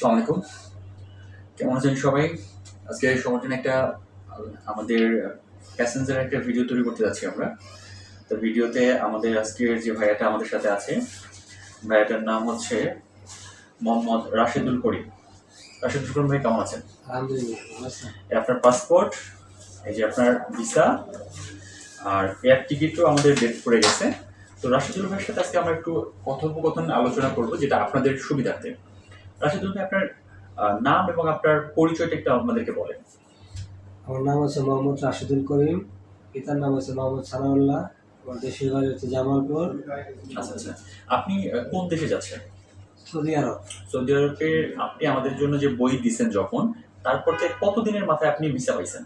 আসসালামু আলাইকুম। কেমন আছেন সবাই? আজকে সবার জন্য একটা আমাদের প্যাসেঞ্জার একটা ভিডিও তৈরি করতে যাচ্ছি আমরা। তো ভিডিওতে আমাদের আজকের যে ভাইয়াটা আমাদের সাথে আছে ভাইয়াটার নাম হচ্ছে মোহাম্মদ রাশেদুল করিম। রাশেদুল করিম ভাই কেমন আছেন? আলহামদুলিল্লাহ আপনার পাসপোর্ট এই যে আপনার ভিসা আর এয়ার টিকিটও আমাদের ডেট পড়ে গেছে। তো রাশেদুল ভাইয়ের সাথে আজকে আমরা একটু কথোপকথন আলোচনা করব যেটা আপনাদের সুবিধার্থে। রাশেদুল ভাই আপনার নাম এবং আপনার পরিচয়টা একটু আমাদেরকে বলেন। আমার নাম হচ্ছে মোহাম্মদ রাশিদুল করিম পিতার নাম হচ্ছে মোহাম্মদ সানাউল্লাহ আমার দেশের বাড়ি হচ্ছে জামালপুর। আচ্ছা আচ্ছা। আপনি কোন দেশে যাচ্ছেন? সৌদি আরব। সৌদি আরবে আপনি আমাদের জন্য যে বই দিছেন যখন তারপর থেকে কতদিনের মাথায় আপনি ভিসা পাইছেন?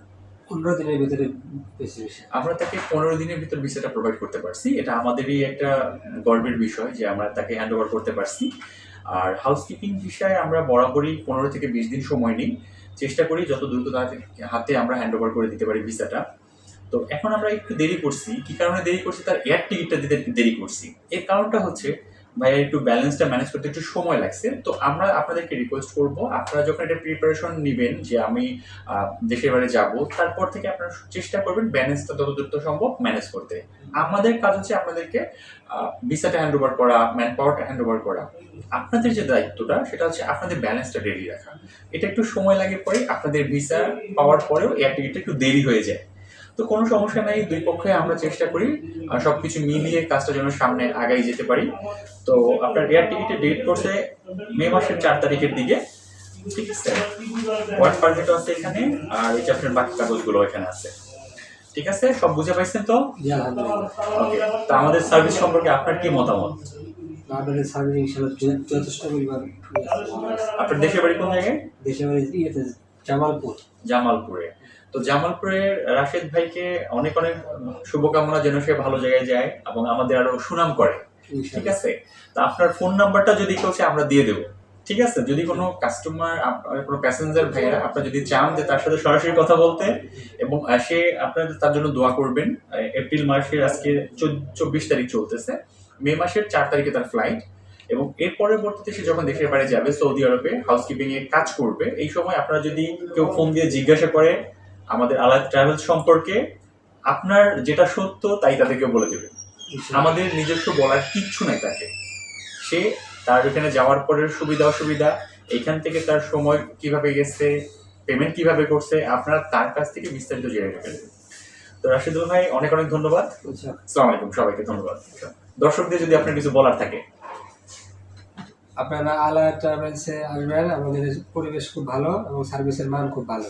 পনেরো দিনের ভিতরে আমরা তাকে পনেরো দিনের ভিতর ভিসাটা প্রোভাইড করতে পারছি। এটা আমাদেরই একটা গর্বের বিষয় যে আমরা তাকে হ্যান্ড ওভার করতে পারছি। আর হাউসকিপিং বিষয়ে আমরা বরাবরই পনেরো থেকে বিশ দিন সময় নিই। চেষ্টা করি যত দ্রুত হাতে আমরা হ্যান্ড ওভার করে দিতে পারি ভিসাটা। তো এখন আমরা একটু দেরি করছি। কি কারণে দেরি করছি? তার এয়ার টিকিটটা দিতে দেরি করছি। এর কারণটা হচ্ছে ভাইয়া একটু ব্যালেন্সটা ম্যানেজ করতে একটু সময় লাগছে। তো আমরা আপনাদেরকে রিকোয়েস্ট করব, আপনারা যখন এটা প্রিপারেশন নেবেন যে আমি দেশের বাড়ি যাব, তারপর থেকে আপনারা চেষ্টা করবেন ব্যালেন্সটা যত দ্রুত সম্ভব ম্যানেজ করতে। আমাদের কাজ হচ্ছে আপনাদেরকে ভিসাটা হ্যান্ড ওভার করা ম্যান পাওয়ারটা হ্যান্ড ওভার করা। আপনাদের যে দায়িত্বটা, সেটা হচ্ছে আপনাদের ব্যালেন্সটা রেডি রাখা। এটা একটু সময় লাগে পরে আপনাদের ভিসা পাওয়ার পরেও এয়ার টিকিটটা একটু দেরি হয়ে যায়। তো কোনো সমস্যা নাই দুই পক্ষে আমরা চেষ্টা করি আর সবকিছু মিলিয়ে কাজটা যেন সামনে আগাই যেতে পারি। তো আপনার এয়ার টিকিটের ডেট করছে মে মাসের চার তারিখের দিকে ঠিক আছে? ওয়ার্ক পারমিট আছে এখানে আর এই আপনার বাকি কাগজগুলো এখানে আছে। ঠিক আছে? সব বুঝে পাইছেন তো? ওকে তো আমাদের সার্ভিস সম্পর্কে আপনার কি মতামত? আপনাদের সার্ভিস ইনশাল্লাহ যথেষ্ট পরিমাণ আপনার দেশের বাড়ি কোন জায়গায়? দেশের বাড়ি ইয়েতে। জামালপুর। জামালপুরে। তো জামালপুরের রাশেদ ভাইকে অনেক অনেক শুভকামনা যেন সে ভালো জায়গায় যায় এবং আমাদের আরও সুনাম করে। ঠিক আছে? তা আপনার ফোন নাম্বারটা যদি কেউ আমরা দিয়ে দেবো। ঠিক আছে? যদি কোনো কাস্টমার কোনো প্যাসেঞ্জার ভাইয়া আপনারা যদি চান যে তার সাথে সরাসরি কথা বলতে এবং সে আপনারা তার জন্য দোয়া করবেন। এপ্রিল মাসের আজকে চব্বিশ তারিখ চলতেছে। মে মাসের চার তারিখে তার ফ্লাইট এবং এর পরবর্তীতে সে যখন দেশের বাইরে যাবে সৌদি আরবে হাউসকিপিং এ কাজ করবে এই সময় আপনারা যদি কেউ ফোন দিয়ে জিজ্ঞাসা করে আমাদের আলাদা ট্রাভেল সম্পর্কে আপনার যেটা সত্য তাই তাদেরকে বলে দেবে। আমাদের নিজস্ব বলার কিচ্ছু নাই তাকে। সে তার এখানে যাওয়ার পরের সুবিধা অসুবিধা এখান থেকে তার সময় কীভাবে গেছে পেমেন্ট কীভাবে করছে আপনারা তার কাছ থেকে বিস্তারিত জেনে নেবেন। তো রাশিদুল ভাই অনেক অনেক ধন্যবাদ। আচ্ছা। আসসালামু আলাইকুম সবাইকে ধন্যবাদ। দর্শকদের যদি আপনার কিছু বলার থাকে। আপনারা আলা ট্রাভেলসে আসবেন আমাদের পরিবেশ খুব ভালো এবং সার্ভিসের মান খুব ভালো।